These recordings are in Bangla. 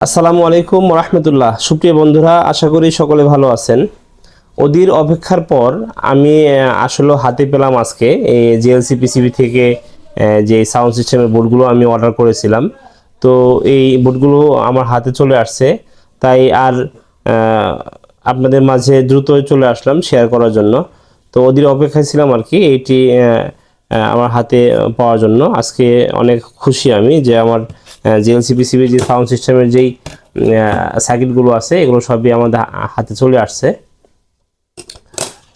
আসসালামু আলাইকুম রহমতুল্লাহ সুপ্রিয় বন্ধুরা আশা করি সকলে ভালো আছেন। অধীর অপেক্ষার পর আমি আসলে হাতে পেলাম আজকে এই জিএলসি পিসিবি থেকে যে সাউন্ড সিস্টেমের বোর্ডগুলো আমি অর্ডার করেছিলাম। তো এই বোর্ডগুলো আমার হাতে চলে আসছে। তাই আর আপনাদের মাঝে দ্রুত চলে আসলাম শেয়ার করার জন্য। তো অধীর অপেক্ষায় ছিলাম আর কি আহ, আমার হাতে পাওয়ার জন্য। আজকে অনেক খুশি আমি যে আমার জিএলসি পিসিবি যে সাউন্ড সিস্টেমের যেই সার্কিটগুলো আছে, এগুলো সবই আমাদের হাতে চলে আসছে।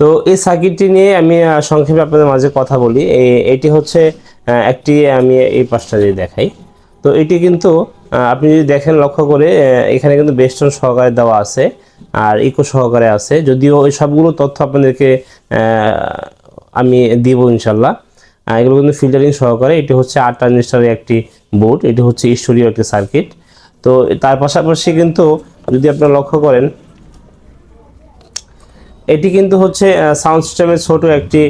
তো এই সার্কিটটি নিয়ে আমি সংক্ষেপে আপনাদের মাঝে কথা বলি। এটি হচ্ছে একটি আমি এই পাশটা দিয়ে দেখাই। তো এটি কিন্তু আপনি যদি দেখেন লক্ষ্য করে এখানে কিন্তু বেস্টন সহকারে দেওয়া আছে আর ইকো সহকারে আছে। যদিও এই সবগুলো তথ্য আপনাদেরকে আমি দিব ইনশাল্লাহ। এগুলো কিন্তু ফিল্টারিং সহকারে। এটি হচ্ছে আট ট্রানজিস্টারের একটি বোর্ড, এটি হচ্ছে স্টোরিও একটি সার্কিট। তো তার পাশাপাশি কিন্তু যদি আপনারা লক্ষ্য করেন, এটি কিন্তু হচ্ছে সাউন্ড সিস্টেমের ছোট একটি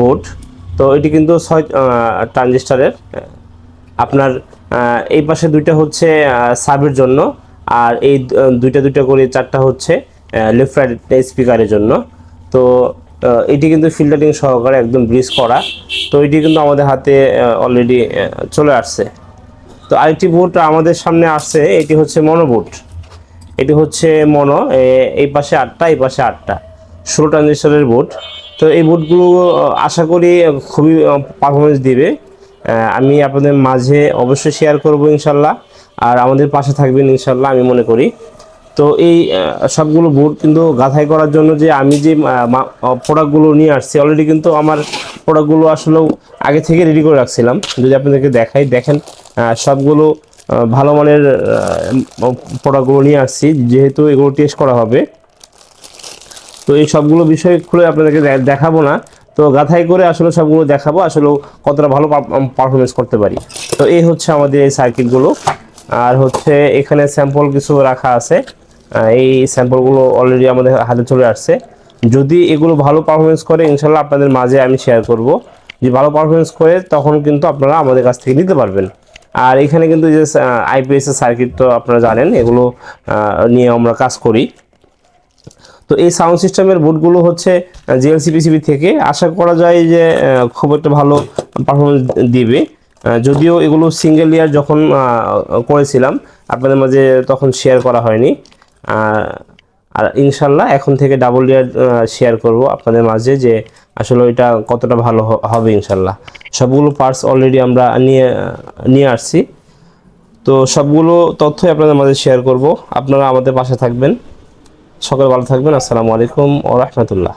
বোর্ড। তো এটি কিন্তু ছয় ট্রানজিস্টারের আপনার এই পাশে দুইটা হচ্ছে সাবের জন্য, আর এই দুইটা দুইটা করে চারটা হচ্ছে লেফট রাইট স্পিকারের জন্য। তো এটি কিন্তু ফিল্টারিং সহকারে একদম ব্রিজ করা। তো এটি কিন্তু আমাদের হাতে অলরেডি চলে আসছে। তো আরেকটি বোর্ড আমাদের সামনে আসছে, এটি হচ্ছে মনো মনোবোর্ড এটি হচ্ছে মনো এই পাশে আটটা, এই পাশে আটটা। ষোলো ট্রানজেকশনের বোর্ড তো এই বোর্ডগুলো আশা করি খুবই পারফরমেন্স দিবে। আমি আপনাদের মাঝে অবশ্যই শেয়ার করব ইনশাল্লাহ। আর আমাদের পাশে থাকবেন ইনশাল্লাহ, আমি মনে করি। তো এই সবগুলো বোর্ড কিন্তু গাঁথাই করার জন্য যে আমি যে প্রোডাক্টগুলো নিয়ে আসছি অলরেডি কিন্তু আমার প্রোডাক্টগুলো আসলেও আগে থেকে রেডি করে রাখছিলাম। যদি আপনাদেরকে দেখাই, দেখেন সবগুলো ভালো মানের প্রোডাক্টগুলো নিয়ে আসছি, যেহেতু এগুলো টেস্ট করা হবে। তো এই সবগুলো বিষয় খুলে আপনাদেরকে দেখাবো না। তো গাথাই করে আসলে সবগুলো দেখাবো আসলে কতটা ভালো পারফরমেন্স করতে পারি। তো এই হচ্ছে আমাদের এই সার্কিটগুলো আর হচ্ছে এখানে স্যাম্পল কিছু রাখা আছে। এই স্যাম্পলগুলো অলরেডি আমাদের হাতে চলে আসছে। যদি এগুলো ভালো পারফরমেন্স করে ইনশাল্লাহ আপনাদের মাঝে আমি শেয়ার করব। যে ভালো পারফরমেন্স করে, তখন কিন্তু আপনারা আমাদের কাছ থেকে নিতে পারবেন। আর এখানে কিন্তু যে আইপিএসের সার্কিট তো আপনারা জানেন, এগুলো নিয়ে আমরা কাজ করি। তো এই সাউন্ড সিস্টেমের বোর্ডগুলো হচ্ছে জিএলসি পিসিবি থেকে। আশা করা যায় যে খুব একটা ভালো পারফরমেন্স দিবে। যদিও এগুলো সিঙ্গেল ইয়ার যখন করেছিলাম, আপনাদের মাঝে তখন শেয়ার করা হয়নি। আর ইনশাল্লাহ এখন থেকে ডাবল ইয়ার শেয়ার করব আপনাদের মাঝে যে আসলে ওইটা কতটা ভালো হবে ইনশাল্লাহ। সবগুলো পার্টস অলরেডি আমরা নিয়ে নিয়ে আসছি। তো সবগুলো তথ্যই আপনাদের মাঝে শেয়ার করব। আপনারা আমাদের পাশে থাকবেন। সকাল ভালো থাকবেন। আসসালামু আলাইকুম ও রহমতুল্লাহ।